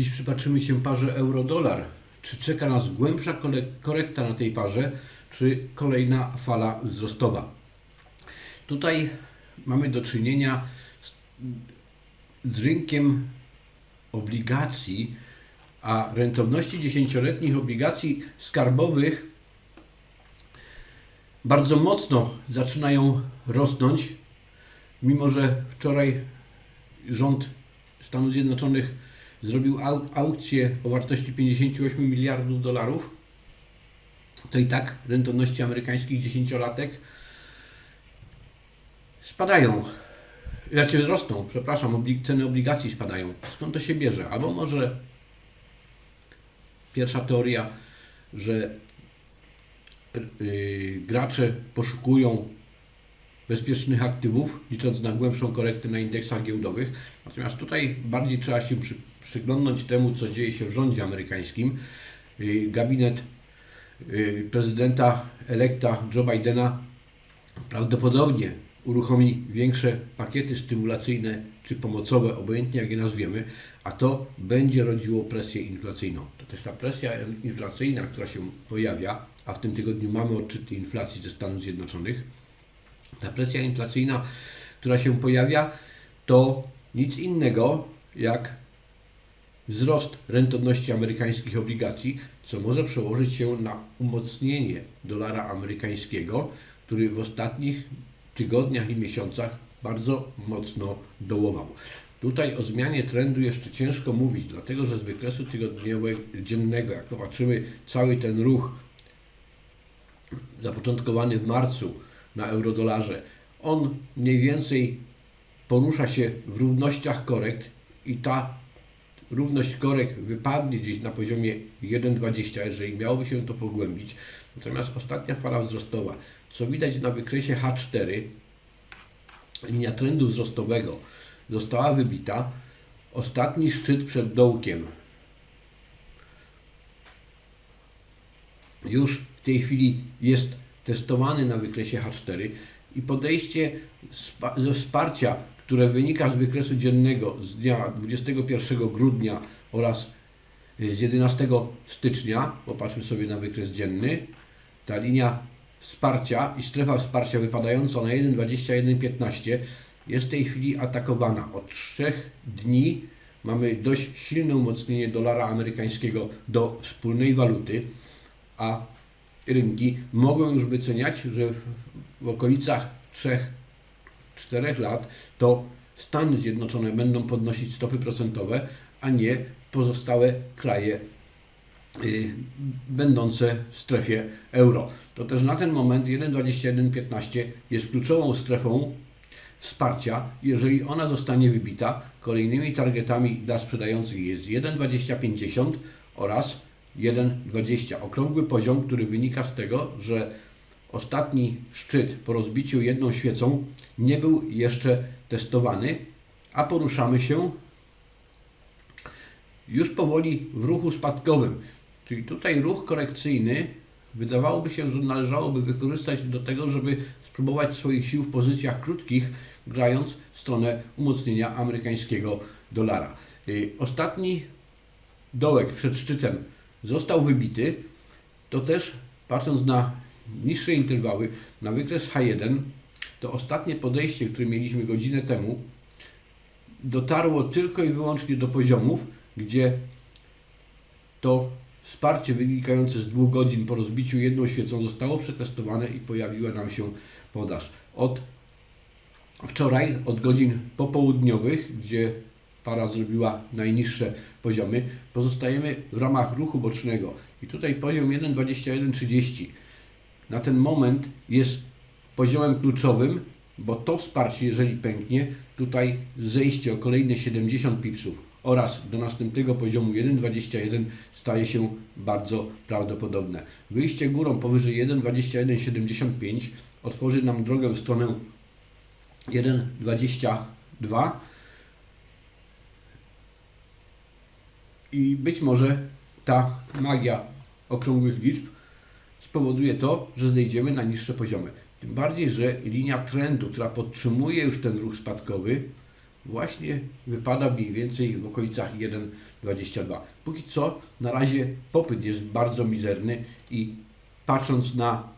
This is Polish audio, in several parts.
Dziś przypatrzymy się parze euro-dolar. Czy czeka nas głębsza korekta na tej parze, czy kolejna fala wzrostowa? Tutaj mamy do czynienia z, z rynkiem obligacji, a rentowności dziesięcioletnich obligacji skarbowych bardzo mocno zaczynają rosnąć, mimo że wczoraj rząd Stanów Zjednoczonych zrobił au- aukcję o wartości 58 miliardów dolarów, to i tak rentowności amerykańskich dziesięciolatek spadają. Znaczy rosną, przepraszam, ceny obligacji spadają. Skąd to się bierze? Albo może pierwsza teoria, że yy, gracze poszukują bezpiecznych aktywów, licząc na głębszą korektę na indeksach giełdowych. Natomiast tutaj bardziej trzeba się przy, przyglądnąć temu, co dzieje się w rządzie amerykańskim. Yy, Gabinet yy, prezydenta elekta Joe Bidena prawdopodobnie uruchomi większe pakiety stymulacyjne czy pomocowe, obojętnie jak je nazwiemy, a to będzie rodziło presję inflacyjną. To też ta presja inflacyjna, która się pojawia, a w tym tygodniu mamy odczyty inflacji ze Stanów Zjednoczonych, ta presja inflacyjna, która się pojawia, to nic innego jak wzrost rentowności amerykańskich obligacji, co może przełożyć się na umocnienie dolara amerykańskiego, który w ostatnich tygodniach i miesiącach bardzo mocno dołował. Tutaj o zmianie trendu jeszcze ciężko mówić, dlatego że z wykresu tygodniowego, dziennego, jak popatrzymy, cały ten ruch zapoczątkowany w marcu na eurodolarze, on mniej więcej porusza się w równościach korekt i ta równość korekt wypadnie gdzieś na poziomie 1,20, jeżeli miałoby się to pogłębić. Natomiast ostatnia fala wzrostowa, co widać na wykresie H4, linia trendu wzrostowego została wybita. Ostatni szczyt przed dołkiem już w tej chwili jest testowany na wykresie H4 i podejście ze wsparcia, które wynika z wykresu dziennego z dnia 21 grudnia oraz y, z 11 stycznia, popatrzmy sobie na wykres dzienny, ta linia wsparcia i strefa wsparcia wypadająca na 1,2115 jest w tej chwili atakowana. Od trzech dni mamy dość silne umocnienie dolara amerykańskiego do wspólnej waluty, a rynki mogą już wyceniać, że w, w okolicach 3-4 lat to Stany Zjednoczone będą podnosić stopy procentowe, a nie pozostałe kraje y, będące w strefie euro. To też na ten moment 1,2115 jest kluczową strefą wsparcia. Jeżeli ona zostanie wybita, kolejnymi targetami dla sprzedających jest 1,2050 oraz 1,20. Okrągły poziom, który wynika z tego, że ostatni szczyt po rozbiciu jedną świecą nie był jeszcze testowany, a poruszamy się już powoli w ruchu spadkowym. Czyli tutaj ruch korekcyjny wydawałoby się, że należałoby wykorzystać do tego, żeby spróbować swoich sił w pozycjach krótkich, grając w stronę umocnienia amerykańskiego dolara. Y, Ostatni dołek przed szczytem został wybity, to też patrząc na niższe interwały, na wykres H1, to ostatnie podejście, które mieliśmy godzinę temu, dotarło tylko i wyłącznie do poziomów, gdzie to wsparcie wynikające z dwóch godzin po rozbiciu jedną świecą zostało przetestowane i pojawiła nam się podaż. Od wczoraj, od godzin popołudniowych, gdzie para zrobiła najniższe poziomy, pozostajemy w ramach ruchu bocznego. I tutaj poziom 1,2130 na ten moment jest poziomem kluczowym, bo to wsparcie, jeżeli pęknie, tutaj zejście o kolejne 70 pipsów oraz do następnego poziomu 1,21 staje się bardzo prawdopodobne. Wyjście górą powyżej 1,2175 otworzy nam drogę w stronę 1,22 i być może ta magia okrągłych liczb spowoduje to, że zejdziemy na niższe poziomy. Tym bardziej, że linia trendu, która podtrzymuje już ten ruch spadkowy, właśnie wypada mniej więcej w okolicach 1,22. Póki co na razie popyt jest bardzo mizerny i patrząc na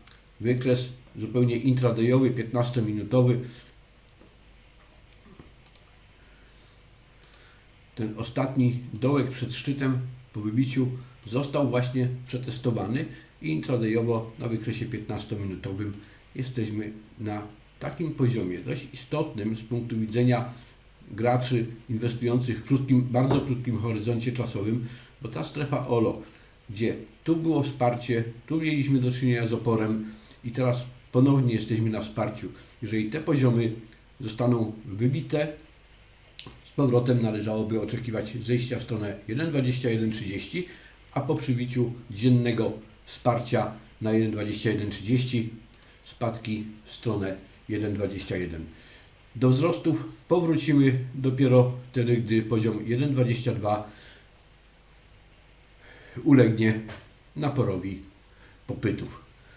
wykres zupełnie intradayowy, 15-minutowy, ten ostatni dołek przed szczytem po wybiciu został właśnie przetestowany i intradayowo na wykresie 15-minutowym jesteśmy na takim poziomie dość istotnym z punktu widzenia graczy inwestujących w krótkim, bardzo krótkim horyzoncie czasowym, bo ta strefa OLO, gdzie tu było wsparcie, tu mieliśmy do czynienia z oporem i teraz ponownie jesteśmy na wsparciu. Jeżeli te poziomy zostaną wybite, powrotem należałoby oczekiwać zejścia w stronę 1,2130, a po przybiciu dziennego wsparcia na 1,2130 spadki w stronę 1,21. Do wzrostów powrócimy dopiero wtedy, gdy poziom 1,22 ulegnie naporowi popytów.